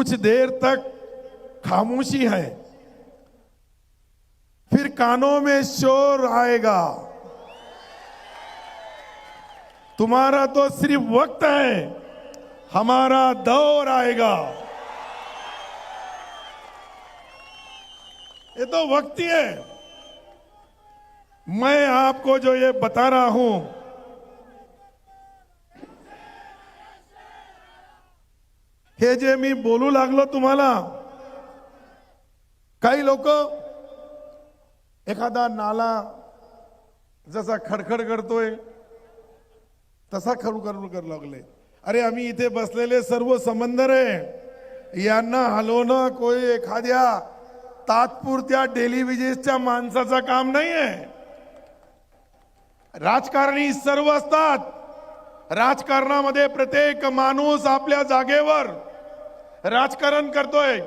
कुछ देर तक खामोशी है। फिर कानों में शोर आएगा। तुम्हारा तो सिर्फ़ वक्त है, हमारा दौर आएगा। ये तो वक्त ही है। मैं आपको जो ये बता रहा हूँ हे जे मी बोलू लागलो तुम्हाला काही लोक एखादा नाला जसा खडखड करतोय तसा खडू करू करू लागले. अरे आम्ही इथे बसलेले सर्व समंदर आहे. यांना हलवणं कोई एखाद्या तात्पुरत्या टेलिव्हिजनच्या माणसाचं काम नाही आहे राजकारणी सर्व असतात. राजकारणामध्ये प्रत्येक माणूस आपल्या जागेवर राजकारण करतोय.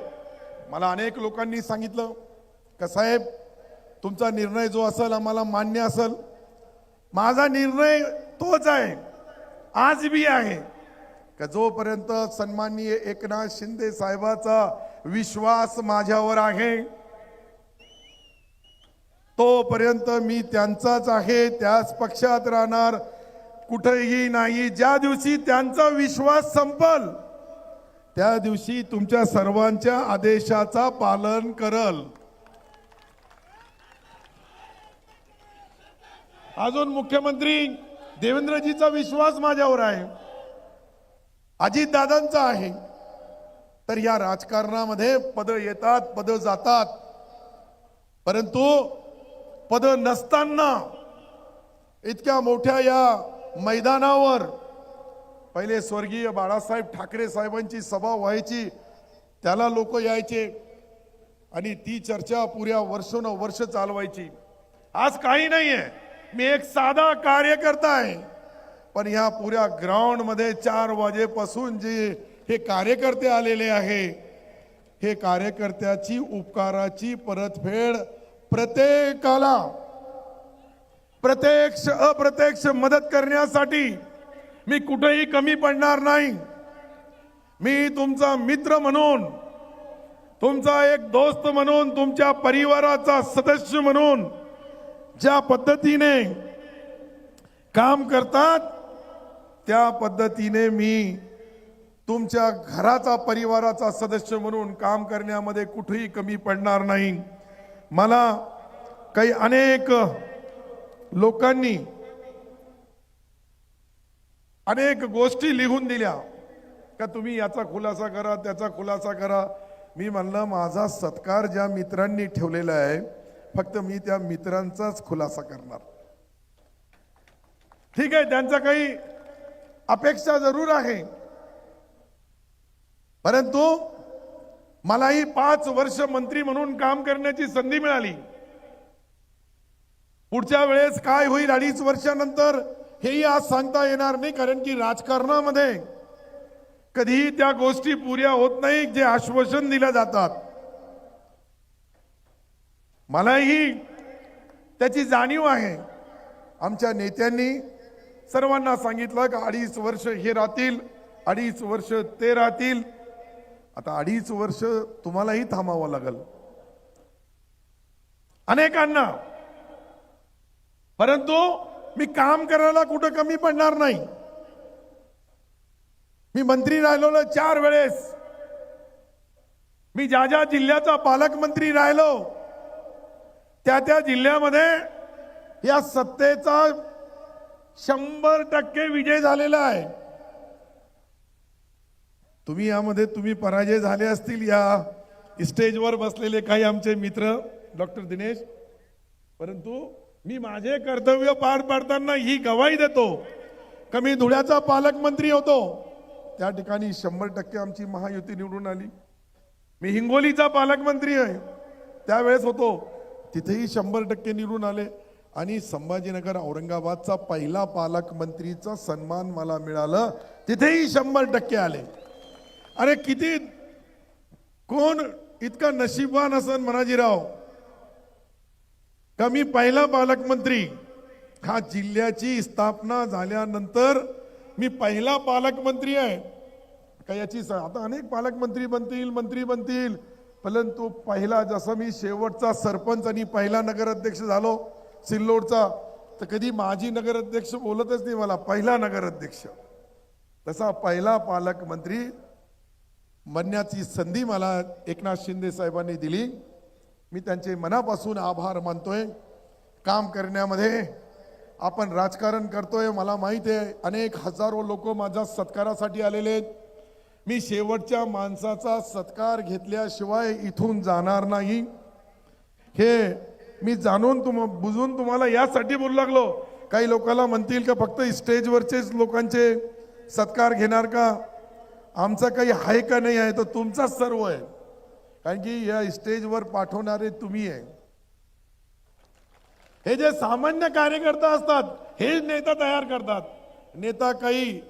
मला अनेक लोकांनी सांगितलं का साहेब तुमचा निर्णय जो असेल आम्हाला मान्य असेल. माझा निर्णय तोच आहे. आज बी आहे. का जोपर्यंत सन्माननीय एकनाथ शिंदे साहेबाचा विश्वास माझ्यावर आहे तोपर्यंत मी त्यांचाच आहे त्याच पक्षात राहणार. कुठेही नाही. ज्या दिवशी त्यांचा विश्वास संपल त्या दिवशी तुमच्या सर्वांच्या आदेशाचा पालन करल. अजून मुख्यमंत्री देवेंद्रजीचा विश्वास माझ्यावर आहे. अजितदादांचा आहे. तर या राजकारणामध्ये पद येतात पद जातात. परंतु पद नसताना इतक्या मोठ्या या मैदानावर पहिले स्वर्गीय बाळासाहेब ठाकरे साहेबांची सभा व्हायची त्याला लोक यायचे आणि ती चर्चा पुऱ्या वर्षोनवर्ष चालवायची. आज काही नाहीये. मी एक साधा कार्यकर्ता आहे. पण ह्या पुऱ्या ग्राउंडमध्ये चार वाजेपासून जे हे कार्यकर्ते आलेले आहे हे कार्यकर्त्याची उपकाराची परतफेड प्रत्येकाला प्रत्यक्ष अप्रत्यक्ष मदत करण्यासाठी मी कुठेही कमी पडणार नाही. मी तुमचा मित्र म्हणून तुमचा एक दोस्त म्हणून तुमच्या परिवाराचा सदस्य म्हणून ज्या पद्धतीने काम करतात त्या पद्धतीने मी तुमच्या घराचा परिवाराचा सदस्य म्हणून काम करण्यामध्ये कुठेही कमी पडणार नाही. मला काही अनेक लोकांनी अनेक गोष्टी लिहून दिल्या. का तुम्ही याचा खुलासा करा त्याचा खुलासा करा. मी म्हणलं माझा सत्कार ज्या मित्रांनी ठेवलेला आहे फक्त मी त्या मित्रांचाच खुलासा करणार. ठीक आहे त्यांचा काही अपेक्षा जरूर आहे. परंतु मलाही पाच वर्ष मंत्री म्हणून काम करण्याची संधी मिळाली. पुढच्या वेळेस काय होईल अडीच वर्षानंतर हेही आज सांगता येणार नाही कारण की राजकारणामध्ये कधीही त्या गोष्टी पुऱ्या होत नाही जे आश्वासन दिल्या जातात. मलाही त्याची जाणीव आहे. आमच्या नेत्यांनी सर्वांना सांगितलं की अडीच वर्ष हे राहतील अडीच वर्ष ते राहतील. आता अडीच वर्ष तुम्हालाही थांबावं लागल. अनेकांना. परंतु मी काम करायला कुठं कमी पडणार नाही. मी मंत्री राहिलो चार वेळेस. मी ज्या ज्या जिल्ह्याचा पालकमंत्री राहिलो त्या त्या जिल्ह्यामध्ये या सत्तेचा शंभर टक्के विजय झालेला आहे. तुम्ही यामध्ये तुम्ही पराजय झाले असतील या स्टेजवर बसलेले काही आमचे मित्र डॉक्टर दिनेश परंतु मी माझे कर्तव्य पार पाडताना ही गवाही देतो. का मी धुळ्याचा पालकमंत्री होतो. त्या ठिकाणी शंभर टक्के आमची महायुती निवडून आली. मी हिंगोलीचा पालकमंत्री आहे. त्यावेळेस होतो. तिथेही शंभर टक्के निवडून आले. आणि संभाजीनगर औरंगाबादचा पहिला पालकमंत्रीचा सन्मान मला मिळालं. तिथेही शंभर टक्के आले. अरे किती? कोण इतका नशीबवान असन मनाजीराव? का मी पहिला पालकमंत्री? हा जिल्ह्याची स्थापना झाल्यानंतर मी पहिला पालकमंत्री आहे. का याची स- आता अनेक पालकमंत्री बनतील मंत्री बनतील परंतु पहिला जसं मी शेवटचा सरपंच आणि पहिला नगराध्यक्ष झालो सिल्लोडचा तर कधी माजी नगराध्यक्ष बोलतच नाही मला पहिला नगराध्यक्ष. तसा पहिला पालकमंत्री बनण्याची संधी मला एकनाथ शिंदे साहेबांनी दिली. मी त्यांचे मनापासून आभार मानतोय. काम करण्यामध्ये आपण राजकारण करतोय मला माहीत आहे. अनेक हजारो लोक माझ्या सत्कारासाठी आलेले आहेत. मी शेवटच्या माणसाचा सत्कार घेतल्याशिवाय इथून जाणार नाही. हे मी जाणून तुम बुजून तुम्हाला यासाठी बोलू लागलो. काही लोकांना म्हणतील का फक्त स्टेजवरचेच लोकांचे सत्कार घेणार का? आमचं काही आहे का नाही आहे? तर तुमचाच सर्व आहे. कारण की या स्टेजवर पाठवणारे तुम्ही आहे. हे जे सामान्य कार्यकर्ता असतात हे नेता तयार करतात. नेता काही